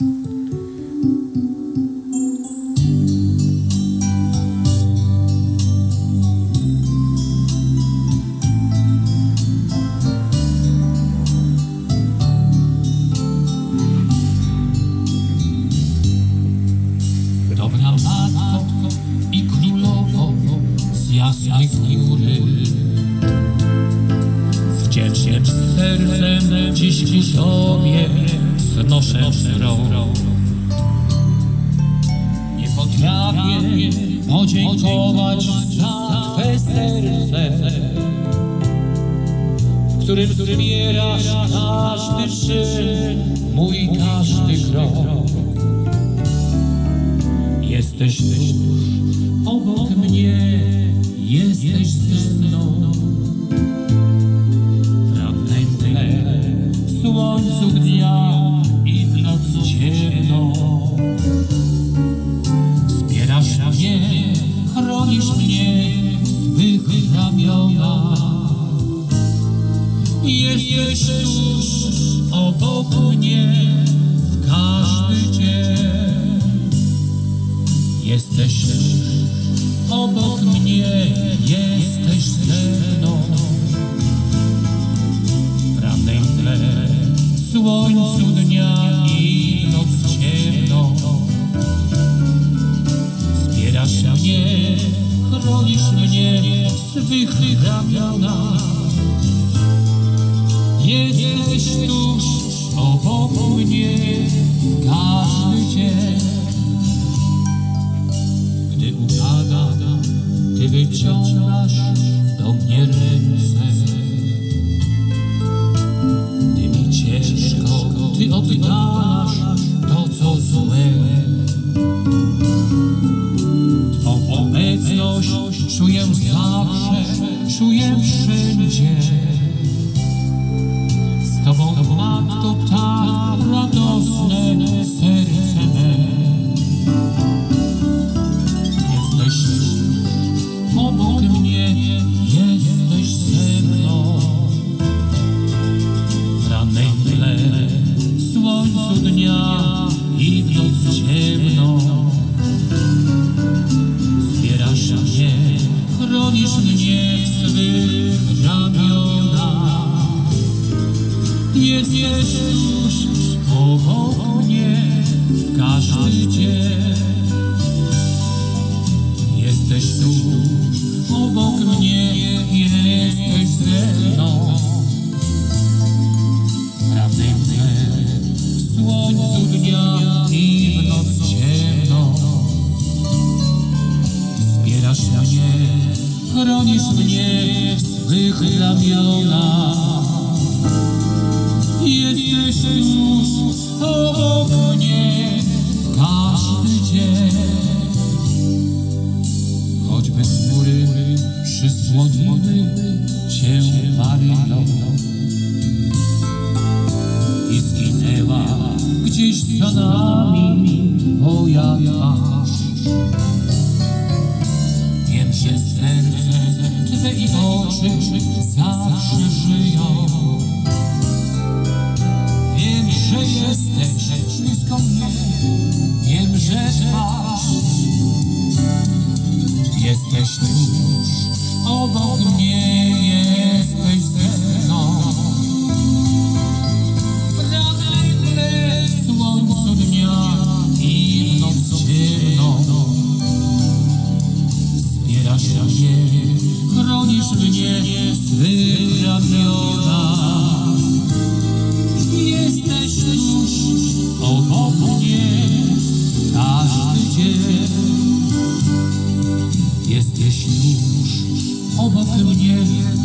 Dobra matko i królowo z jasnej góry. Z wdzięcznym sercem dziś ku Tobie znoszę wzrok. Nie potrafię podziękować za Twe serce, w którym wspierasz każdy czyn, mój każdy krok. Jesteś tuż obok mnie, jesteś ze mną. W słońcu dnia Jesteś tuż obok mnie w każdy dzień. Jesteś obok mnie, jesteś ze mną. W mgle, słońcu dnia i noc ciemną. Wspierasz mnie, chronisz mnie w swych ramionach. Jesteś tuż obok mnie każdy dzień. Gdy upadam, Ty wyciągasz do mnie ręce. Gdy mi ciężko, Ty oddalasz każdy dzień. Jesteś tu, obok mnie, jesteś ze mną. Mnie w słońcu dnia i w noc ciemną. Wspierasz mnie, chronisz mnie w swych ramionach. Przysłoniły cię Maryjo i zginęła gdzieś za nami twoja twarz. Wiem, że serce Twe i oczy zawsze żyją. Wiem, że jesteś blisko mnie, wiem, że trwasz. Jesteś tuż obok mnie, jesteś ze mną. Mgle, słońcu dnia i noc ciemną. Wspierasz mnie, Jesteś już obok mnie,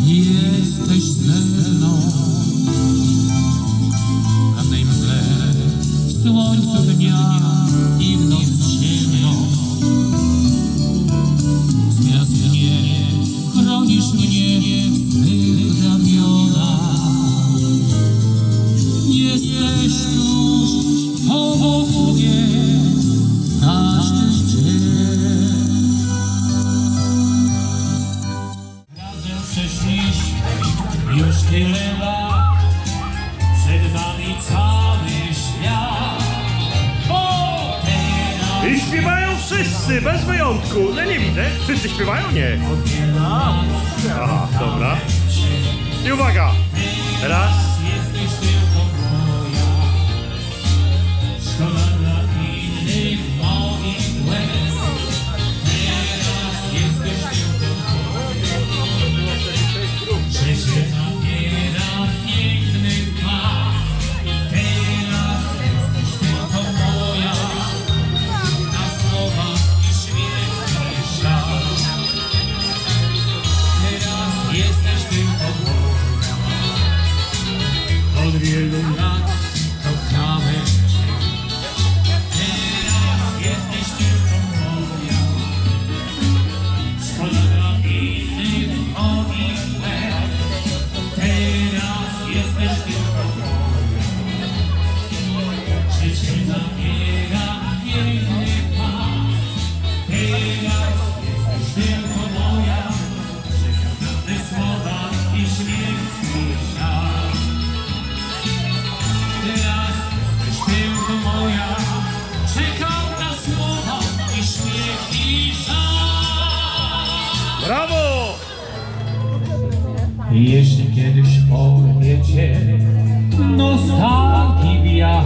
jesteś ze mną. W rannej mgle, w słońcu dnia i w noc ciemną. Zamiast mnie, Wszyscy śpiewają? Nie. Aha, dobra. I uwaga. Raz. Teraz jesteś Jeśli kiedyś porwie cię nostalgia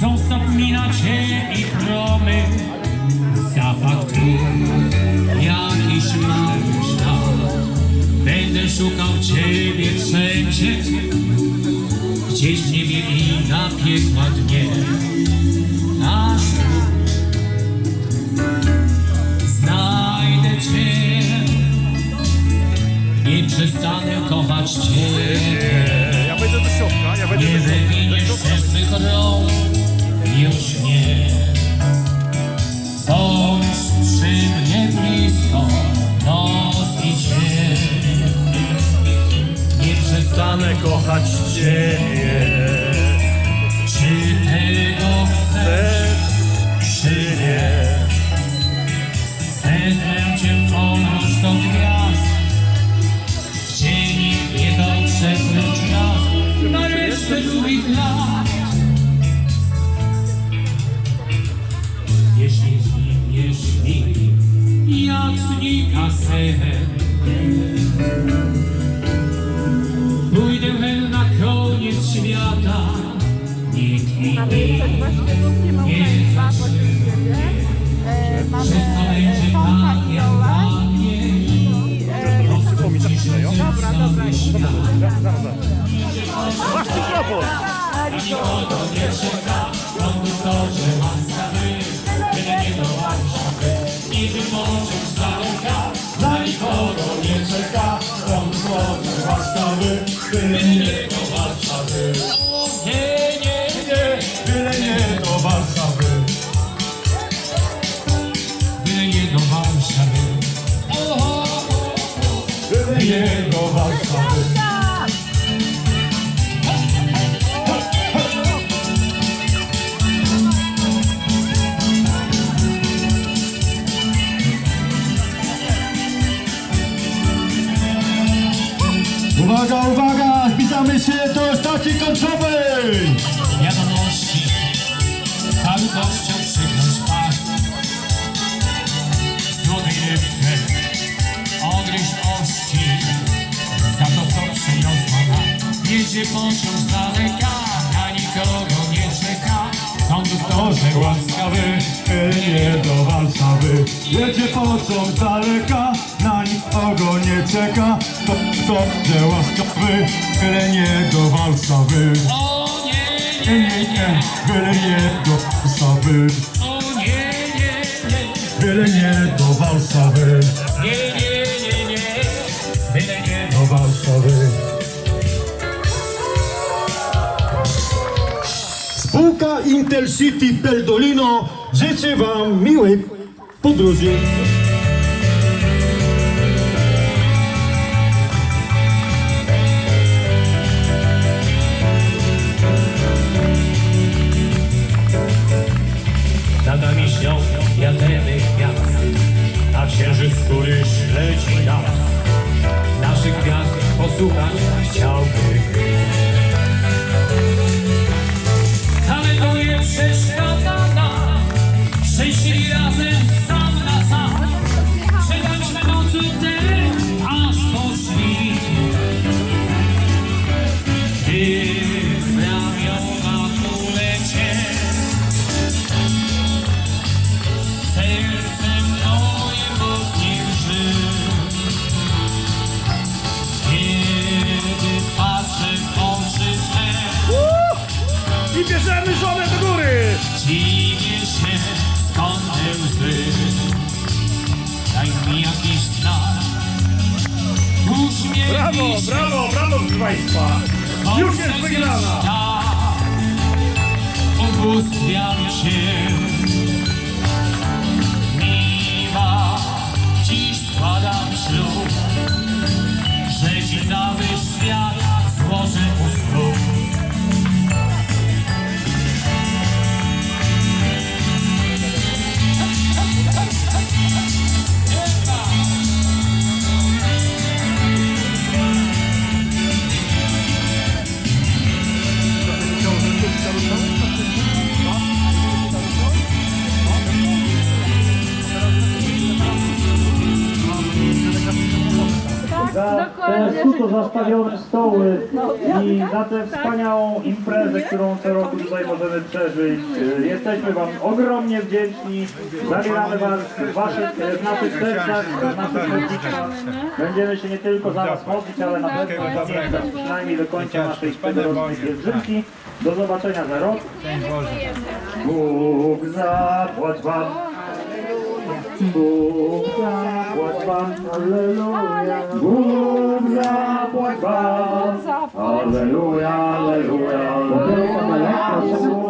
Zostaw mi nadziei promy. Za fakturę jakiś męża Będę szukał Ciebie wszędzie. Gdzieś niebie i na piekła dnie przestanę kochać Cię Ja wejdę do środka, ja wejdę Nie do środka. wywiniesz się z mych rąk Już nie Jeśli znikniesz mi Jak znika sen Pójdę na koniec świata Nikt mi nie siebie. E, Mamy Konduktorze Uwaga, uwaga! Zbliżamy się do stacji końcowej! wiadomości. Halutością przykrość pas. Złotej rybce Ogryź ości. Za to co przyniosła nam Jedzie pociąg z daleka Na nikogo nie czeka. Konduktorze łaskawy Nie do Warszawy. Jedzie pociąg z daleka nikogo nie czeka To kto nie łaskawy? Byle nie do Warszawy. O Nie, nie, nie, nie Byle nie do Warszawy. O nie, nie, nie Byle nie do Warszawy. Nie, nie, nie, nie Byle nie Do Warszawy. Spółka Intercity Peldolino życzy Wam miłej podróży. Księżyc z góry śledzi nas. Naszych gwiazd posłuchać chciałby. Brawo, brawo, brawo proszę Państwa! Już jest wygrana! Ubóstwiam się Miła Dziś składam ślub Że ci cały zastawione stoły i za tę wspaniałą imprezę, którą co roku tutaj możemy przeżyć. E, Jesteśmy Wam ogromnie wdzięczni. Zabieramy Was w, waszych, w naszych sercach, w naszych sercach. Będziemy się nie tylko za Was modlić, ale na pewno pamiętać przynajmniej do końca naszej tegorocznej pielgrzymki. Do zobaczenia za rok. Bóg zapłać Wam. Bóg zapłać Wam, Alleluja. Bóg zapłać Wam, Alleluja, Alleluja, Alleluja. Bóg